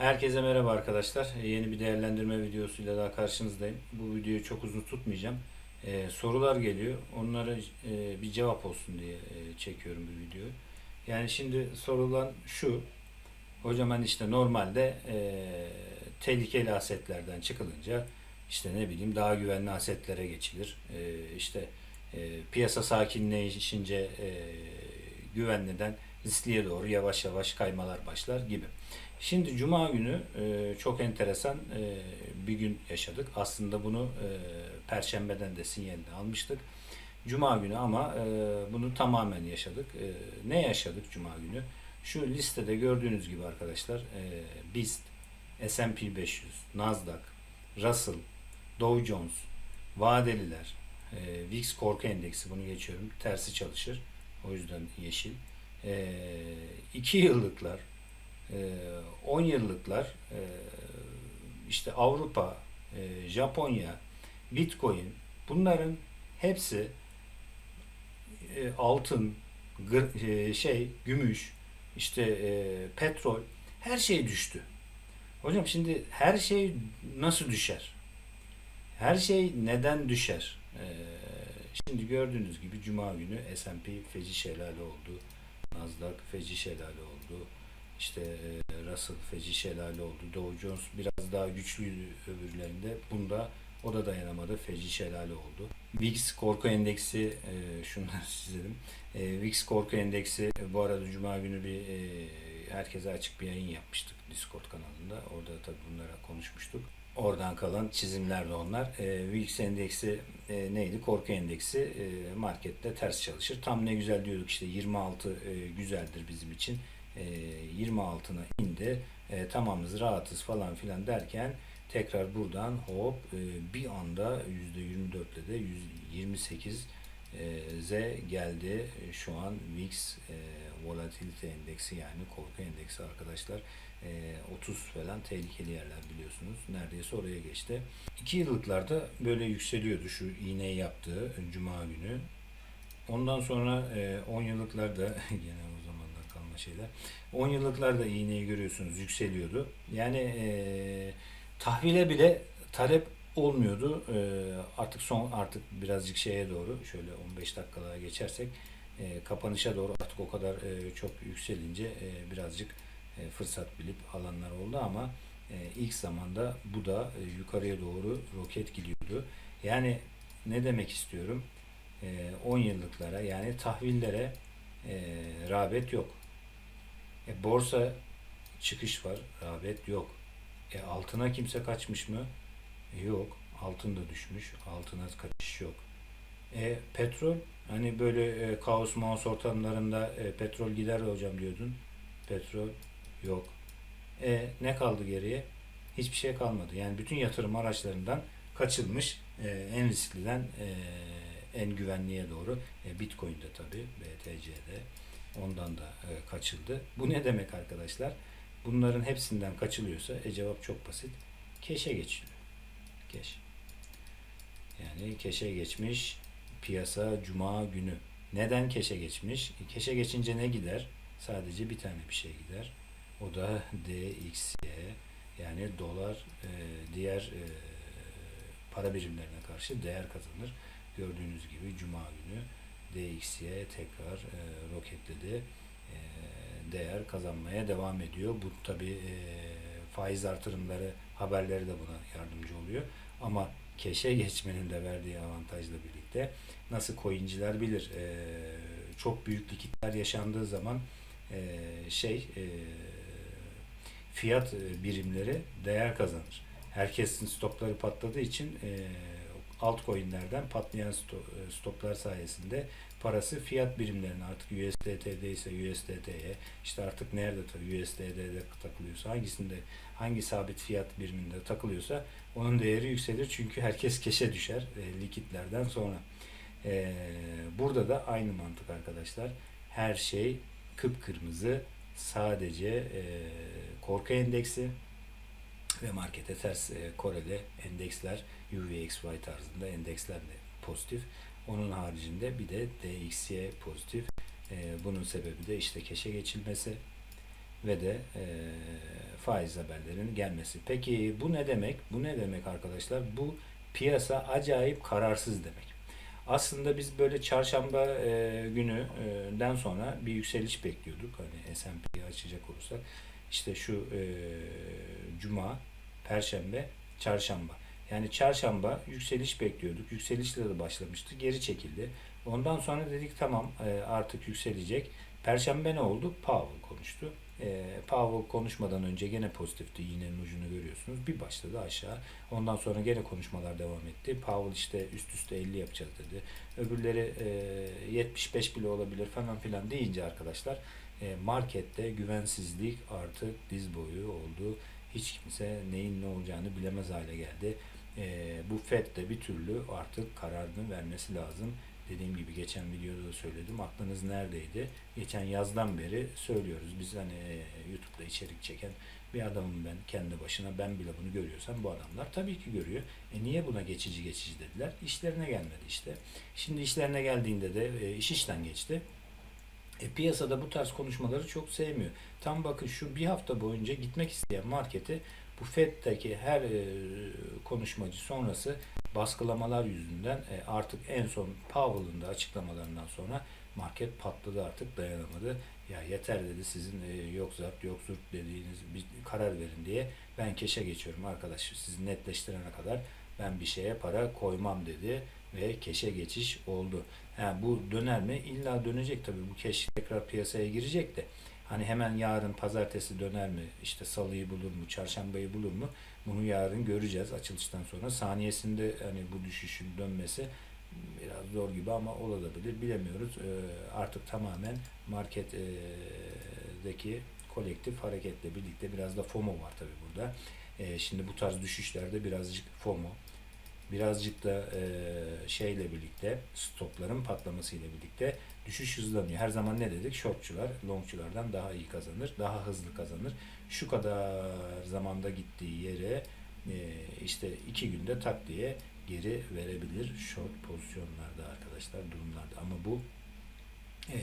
Herkese merhaba arkadaşlar. Yeni bir değerlendirme videosuyla daha karşınızdayım. Bu videoyu çok uzun tutmayacağım. Ee, sorular geliyor. Onlara e, bir cevap olsun diye e, çekiyorum bu videoyu. Yani şimdi sorulan şu. Hocam hani işte normalde e, tehlikeli asetlerden çıkılınca işte ne bileyim daha güvenli asetlere geçilir. E, işte e, piyasa sakinleşince e, güvenliden riskliye doğru yavaş yavaş kaymalar başlar gibi. Şimdi Cuma günü e, çok enteresan e, bir gün yaşadık. Aslında bunu e, Perşembeden de sinyalini almıştık. Cuma günü ama e, bunu tamamen yaşadık. E, ne yaşadık Cuma günü? Şu listede gördüğünüz gibi arkadaşlar e, BIST, S&P 500, Nasdaq, Russell, Dow Jones, vadeliler, e, VIX korku endeksi bunu geçiyorum. Tersi çalışır. O yüzden yeşil. E, iki yıllıklar, 10 yıllıklar, e, işte Avrupa, e, Japonya, Bitcoin bunların hepsi altın, şey, gümüş, işte petrol her şey düştü. Hocam şimdi her şey nasıl düşer? Her şey neden düşer? Şimdi gördüğünüz gibi Cuma günü S&P feci şelale oldu. Nasdaq feci şelale oldu. İşte e, Russell feci şelale oldu. Dow Jones biraz daha güçlüydü öbürlerinde. Bunda o da dayanamadı. Feci şelale oldu. VIX korku endeksi e, şunları çizelim. E, VIX korku endeksi bu arada Cuma günü bir e, herkese açık bir yayın yapmıştık Discord kanalında. Orada tabii bunlara konuşmuştuk. Oradan kalan çizimler de onlar. E, VIX endeksi e, neydi? Korku endeksi e, markette ters çalışır. Tam ne güzel diyorduk işte 26 e, güzeldir bizim için. E, 20 altına indi. E, tamamız rahatız falan filan derken tekrar buradan hop e, bir anda %24'le de 128 e, Z geldi. Şu an VIX e, volatilite endeksi yani korku endeksi arkadaşlar e, 30 falan tehlikeli yerler biliyorsunuz. Neredeyse oraya geçti. 2 yıllıklarda böyle yükseliyordu şu iğneyi yaptığı Cuma günü. Ondan sonra e, 10 yıllıklarda gene şeyler. 10 yıllıklarda iğneyi görüyorsunuz yükseliyordu. Yani e, tahvile bile talep olmuyordu. E, artık son artık birazcık şeye doğru şöyle 15 dakikalığa geçersek e, kapanışa doğru artık o kadar e, çok yükselince e, birazcık e, fırsat bilip alanlar oldu ama e, ilk zamanda bu da e, yukarıya doğru roket gidiyordu. Yani ne demek istiyorum? E, 10 yıllıklara yani tahvillere e, rağbet yok. E, borsa çıkış var, rağbet yok. E, altına kimse kaçmış mı? E, yok. Altın da düşmüş. Altına kaçış yok. E, petrol hani böyle e, kaos maos ortamlarında e, petrol gider hocam diyordun. Petrol yok. E, ne kaldı geriye? Hiçbir şey kalmadı. Yani bütün yatırım araçlarından kaçılmış e, en riskliden e, en güvenliye doğru. E, Bitcoin'de tabii BTC'de ondan da e, kaçıldı. Bu ne demek arkadaşlar? Bunların hepsinden kaçılıyorsa e, cevap çok basit. Keşe geçiliyor. Keş. Yani keşe geçmiş piyasa cuma günü. Neden keşe geçmiş? E, Keşe geçince ne gider? Sadece bir tane bir şey gider. O da DXY yani dolar e, diğer e, para birimlerine karşı değer kazanır. Gördüğünüz gibi cuma günü DXY tekrar e, roketledi. E, değer kazanmaya devam ediyor. Bu tabi faiz artırımları haberleri de buna yardımcı oluyor. Ama keşe geçmenin de verdiği avantajla birlikte nasıl coinciler bilir e, çok büyük likitler yaşandığı zaman e, şey e, fiyat e, birimleri değer kazanır. Herkesin stopları patladığı için e, altcoin'lerden patlayan sto- e, stoplar sayesinde parası fiyat birimlerine artık USDT'de ise USDT'ye işte artık nerede USDT'de takılıyorsa hangisinde hangi sabit fiyat biriminde takılıyorsa onun değeri yükselir çünkü herkes keşe düşer e, likitlerden sonra. E, burada da aynı mantık arkadaşlar. Her şey kıpkırmızı sadece e, korku endeksi ve markete ters e, Kore'de endeksler UVXY tarzında endeksler de pozitif. Onun haricinde bir de DXY pozitif. E, bunun sebebi de işte keşe geçilmesi ve de e, faiz haberlerinin gelmesi. Peki bu ne demek? Bu ne demek arkadaşlar? Bu piyasa acayip kararsız demek. Aslında biz böyle çarşamba e, günüden sonra bir yükseliş bekliyorduk. Hani S&P'yi açacak olursak. İşte şu e, cuma, perşembe, çarşamba. Yani çarşamba yükseliş bekliyorduk. Yükselişle de başlamıştı. Geri çekildi. Ondan sonra dedik tamam e, artık yükselecek. Perşembe ne oldu? Powell konuştu. E, Powell konuşmadan önce gene pozitifti. İğnenin ucunu görüyorsunuz. Bir başladı aşağı. Ondan sonra gene konuşmalar devam etti. Powell işte üst üste 50 yapacağız dedi. Öbürleri e, 75 bile olabilir falan filan deyince arkadaşlar e, markette güvensizlik artık diz boyu oldu. Hiç kimse neyin ne olacağını bilemez hale geldi. E, bu FED de bir türlü artık kararını vermesi lazım. Dediğim gibi geçen videoda da söyledim. Aklınız neredeydi? Geçen yazdan beri söylüyoruz. Biz hani e, YouTube'da içerik çeken bir adamım ben kendi başına. Ben bile bunu görüyorsam bu adamlar tabii ki görüyor. E niye buna geçici geçici dediler? İşlerine gelmedi işte. Şimdi işlerine geldiğinde de e, iş işten geçti. E, piyasada bu tarz konuşmaları çok sevmiyor. Tam bakın şu bir hafta boyunca gitmek isteyen marketi bu FED'deki her e, konuşmacı sonrası baskılamalar yüzünden e, artık en son Powell'ın da açıklamalarından sonra market patladı artık dayanamadı. Ya yeter dedi sizin e, yok zart yok zurt dediğiniz bir karar verin diye ben keşe geçiyorum arkadaş sizi netleştirene kadar ben bir şeye para koymam dedi ve keşe geçiş oldu. Yani bu döner mi? İlla dönecek tabii bu keş tekrar piyasaya girecek de hani hemen yarın pazartesi döner mi? İşte salıyı bulur mu? Çarşambayı bulur mu? Bunu yarın göreceğiz açılıştan sonra. Saniyesinde hani bu düşüşün dönmesi biraz zor gibi ama olabilir bilemiyoruz. Ee, artık tamamen marketteki kolektif hareketle birlikte biraz da FOMO var tabii burada. Ee, şimdi bu tarz düşüşlerde birazcık FOMO, birazcık da e, şeyle birlikte stopların patlamasıyla birlikte düşüş hızlanıyor. Her zaman ne dedik? Shortçular longçulardan daha iyi kazanır, daha hızlı kazanır. Şu kadar zamanda gittiği yere e, işte iki günde tak diye geri verebilir short pozisyonlarda arkadaşlar durumlarda. Ama bu e,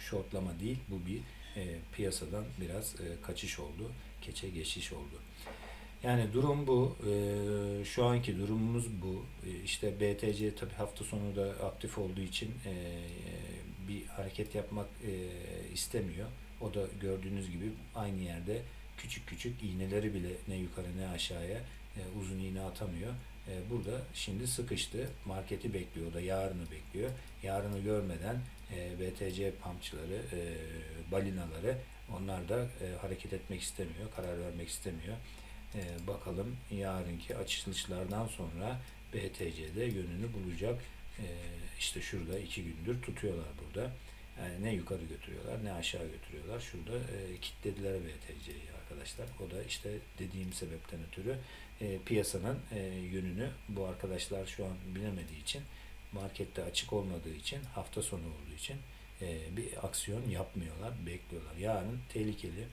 shortlama değil, bu bir e, piyasadan biraz e, kaçış oldu, keçe geçiş oldu. Yani durum bu. Ee, şu anki durumumuz bu. Ee, işte BTC tabi hafta sonu da aktif olduğu için e, bir hareket yapmak e, istemiyor. O da gördüğünüz gibi aynı yerde küçük küçük iğneleri bile ne yukarı ne aşağıya e, uzun iğne atamıyor. E, burada şimdi sıkıştı. Marketi bekliyor. Da yarını bekliyor. Yarını görmeden e, BTC pumpçıları, e, balinaları onlar da e, hareket etmek istemiyor. Karar vermek istemiyor. E, bakalım yarınki açılışlardan sonra BTC'de yönünü bulacak. E, işte şurada iki gündür tutuyorlar burada. Yani ne yukarı götürüyorlar ne aşağı götürüyorlar. Şurada e, kilitlediler BTC'yi arkadaşlar. O da işte dediğim sebepten ötürü e, piyasanın e, yönünü bu arkadaşlar şu an bilemediği için markette açık olmadığı için hafta sonu olduğu için e, bir aksiyon yapmıyorlar, bekliyorlar. Yarın tehlikeli.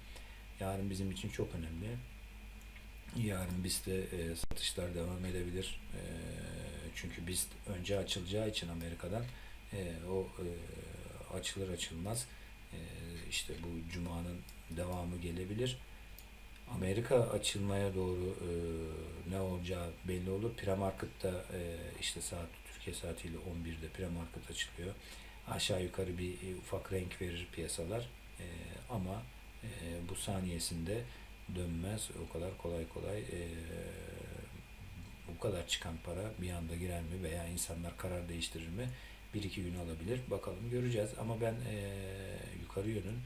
Yarın bizim için çok önemli. Yarın BIST'te e, satışlar devam edebilir. E, çünkü BIST önce açılacağı için Amerika'dan e, o e, açılır açılmaz e, işte bu Cuma'nın devamı gelebilir. Amerika açılmaya doğru e, ne olacağı belli olur. Premarket'ta e, işte saat Türkiye saatiyle 11'de premarket açılıyor. Aşağı yukarı bir e, ufak renk verir piyasalar. E, ama e, bu saniyesinde dönmez. O kadar kolay kolay e, bu kadar çıkan para bir anda girer mi veya insanlar karar değiştirir mi? Bir iki gün alabilir. Bakalım göreceğiz. Ama ben e, yukarı yönün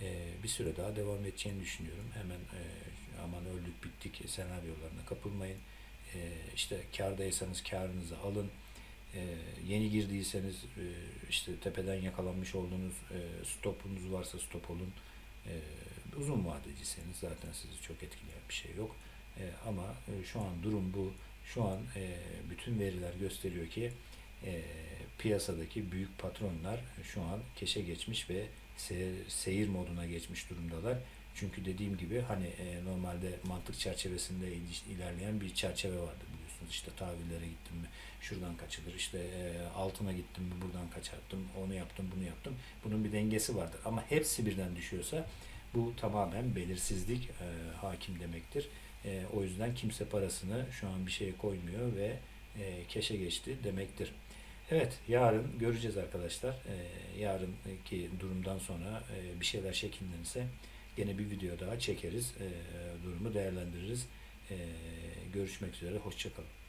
e, bir süre daha devam edeceğini düşünüyorum. Hemen e, aman öldük bittik senaryolarına kapılmayın. E, işte kardaysanız karınızı alın. E, yeni girdiyseniz e, işte tepeden yakalanmış olduğunuz e, stopunuz varsa stop olun. E, uzun vadeciyseniz zaten sizi çok etkileyen bir şey yok. E, ama e, şu an durum bu. Şu an e, bütün veriler gösteriyor ki e, piyasadaki büyük patronlar şu an keşe geçmiş ve se- seyir moduna geçmiş durumdalar. Çünkü dediğim gibi hani e, normalde mantık çerçevesinde il- ilerleyen bir çerçeve vardır biliyorsunuz. İşte tahvillere gittim mi şuradan kaçılır, işte e, altına gittim mi buradan kaçarttım, onu yaptım, bunu yaptım. Bunun bir dengesi vardır. Ama hepsi birden düşüyorsa Bu tamamen belirsizlik e, hakim demektir. E, o yüzden kimse parasını şu an bir şeye koymuyor ve e, keşe geçti demektir. Evet, yarın göreceğiz arkadaşlar. E, yarınki durumdan sonra e, bir şeyler şekillenirse gene bir video daha çekeriz. E, durumu değerlendiririz. E, görüşmek üzere, hoşçakalın.